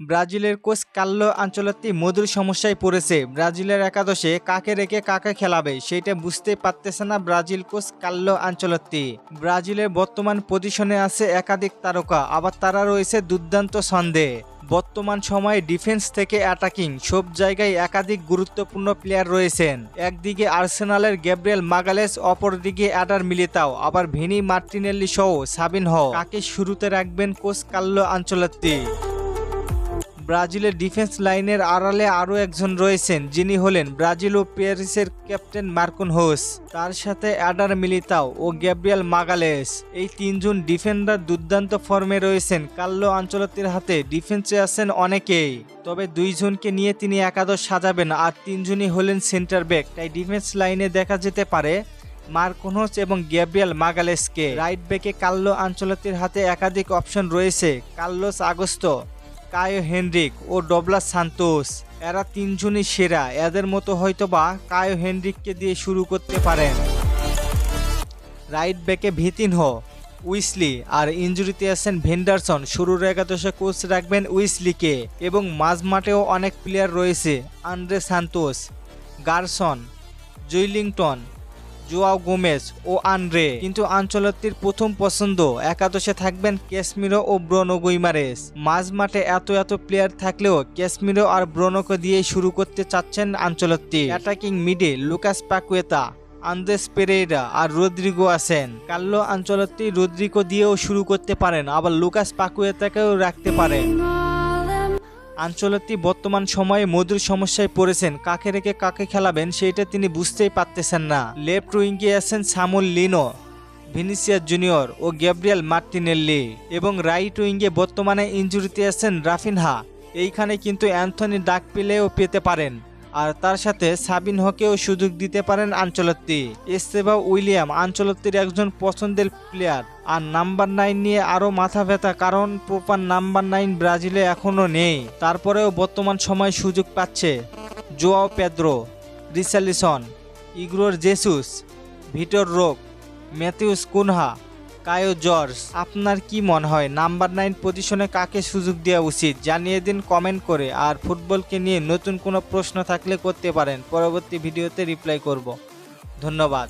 ব্রাজিলের কোচ কাল্লো আঞ্চলত্তি মধুর সমস্যায় পড়েছে। ব্রাজিলের একাদশে কাকে রেখে কাকে খেলাবে সেটা বুঝতে পারতেছে না ব্রাজিল কোচ কাল্লো আঞ্চলত্তি ব্রাজিলের বর্তমান পজিশনে আছে একাধিক তারকা, আবার তারা রয়েছে দুর্দান্ত ছন্দে। বর্তমান সময়ে ডিফেন্স থেকে অ্যাটাকিং, সব জায়গায় একাধিক গুরুত্বপূর্ণ প্লেয়ার রয়েছেন। একদিকে আর্সেনালের গ্যাব্রিয়েল মাগালেস, অপরদিকে অ্যাডার মিলিতাও, আবার ভেনি মার্টিনেল্লি সহ সাবিন হ কাকে শুরুতে রাখবেন কোচ কাল্লো আঞ্চলত্তি ব্রাজিলের ডিফেন্স লাইনের আড়ালে আরও একজন রয়েছেন, যিনি হলেন ব্রাজিল ও প্যারিসের ক্যাপ্টেন মার্কুন হোস। তার সাথে অ্যাডার মিলিতাও ও গ্যাব্রিয়াল মাগালেস। এই তিনজন ডিফেন্ডার দুর্দান্ত ফর্মে রয়েছেন কাল্লো আঞ্চলতির হাতে ডিফেন্সে আছেন অনেকেই। তবে দুইজনকে নিয়ে তিনি একাদশ সাজাবেন আর তিনজনই হলেন সেন্টার ব্যাক। তাই ডিফেন্স লাইনে দেখা যেতে পারে মার্কোনোস এবং গ্যাব্রিয়াল মাগালেসকে। রাইট ব্যাকে কাল্লো আঞ্চলতির হাতে একাধিক অপশন রয়েছে, কার্লোস আগস্ত। কায়ো হেনরিক ও ডবলাস সান্তোস। এরা তিনজনই সেরা। এদের মতো হয়তোবা কায়ো হেনরিককে দিয়ে শুরু করতে পারেন। রাইট ব্যাকে ভিতিনহ উইসলি আর ইঞ্জুরিতে আছেন ভেন্ডারসন। শুরুর একাদশে কোচ রাখবেন উইসলিকে এবং মাঝ মাঠেও অনেক প্লেয়ার রয়েছে, আন্দ্রে সান্তোস, গারসন, জুইলিংটন জোয়াও গোমেজ ও আন্দ্রে। কিন্তু আঞ্চলত্তির প্রথম পছন্দ, একাদশে থাকবেন ক্যাসমিরো ও ব্রনো গুইমারেস মাঝ মাঠে এত এত প্লেয়ার থাকলেও ক্যাসমিরো আর ব্রনোকে দিয়ে শুরু করতে চাচ্ছেন আঞ্চলত্তি। অ্যাটাকিং মিডে লুকাস পাকুয়েতা আন্দেস পেরেইরা আর রদ্রিগো আছেন। কাল্লো আঞ্চলত্তি রদ্রিগো দিয়েও শুরু করতে পারেন, আবার লুকাস পাকুয়েতাকেও রাখতে পারেন। আঞ্চলত্তি বর্তমান সময়ে মধুর সমস্যায় পড়েছেন। কাকে রেখে কাকে খেলাবেন সেটা তিনি বুঝতেই পারতেছেন না। লেফট উইঙ্গে আছেন সামুল লিনো ভিনিসিয়া জুনিয়র ও গ্যাব্রিয়েল মার্টিনেল্লি এবং রাইট উইঙ্গে বর্তমানে ইঞ্জুরিতে আছেন রাফিনহা। এইখানে কিন্তু অ্যান্থনি ডাক পেলেও পেতে পারেন। আর তার সাথে সাবিন হকেও সুযোগ দিতে পারেন আঞ্চলত্তি। এস্তেবা উইলিয়াম আঞ্চলত্তির একজন পছন্দের প্লেয়ার আর নাম্বার নাইন নিয়ে আরও মাথা ব্যথা, কারণ প্রপার নাম্বার নাইন ব্রাজিলে এখনও নেই। তারপরেও বর্তমান সময় সুযোগ পাচ্ছে Joao Pedro, Richarlison, Igor Jesus, Vitor Roque, Matheus Cunha Caio Jorge, আপনার কি মনে হয়? নাম্বার নাইন পজিশনে কাকে সুযোগ দেওয়া উচিত? জানিয়ে দিন, কমেন্ট করে। আর ফুটবলকে নিয়ে নতুন কোনো প্রশ্ন থাকলে করতে পারেন। পরবর্তী ভিডিওতে রিপ্লাই করব। ধন্যবাদ।